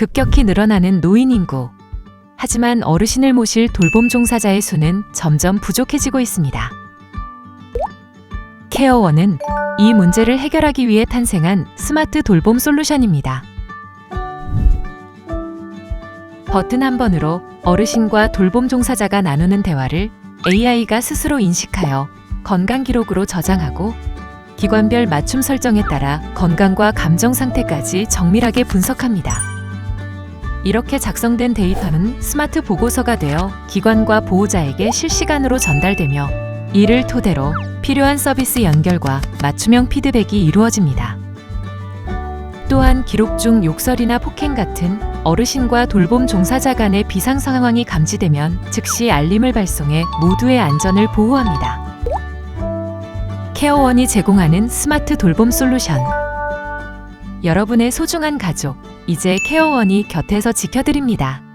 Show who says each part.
Speaker 1: 급격히 늘어나는 노인 인구. 하지만 어르신을 모실 돌봄 종사자의 수는 점점 부족해지고 있습니다. 케어원은 이 문제를 해결하기 위해 탄생한 스마트 돌봄 솔루션입니다. 버튼 한 번으로 어르신과 돌봄 종사자가 나누는 대화를 AI가 스스로 인식하여 건강 기록으로 저장하고 기관별 맞춤 설정에 따라 건강과 감정 상태까지 정밀하게 분석합니다. 이렇게 작성된 데이터는 스마트 보고서가 되어 기관과 보호자에게 실시간으로 전달되며 이를 토대로 필요한 서비스 연결과 맞춤형 피드백이 이루어집니다. 또한 기록 중 욕설이나 폭행 같은 어르신과 돌봄 종사자 간의 비상 상황이 감지되면 즉시 알림을 발송해 모두의 안전을 보호합니다. 케어원이 제공하는 스마트 돌봄 솔루션. 여러분의 소중한 가족, 이제 케어원이 곁에서 지켜드립니다.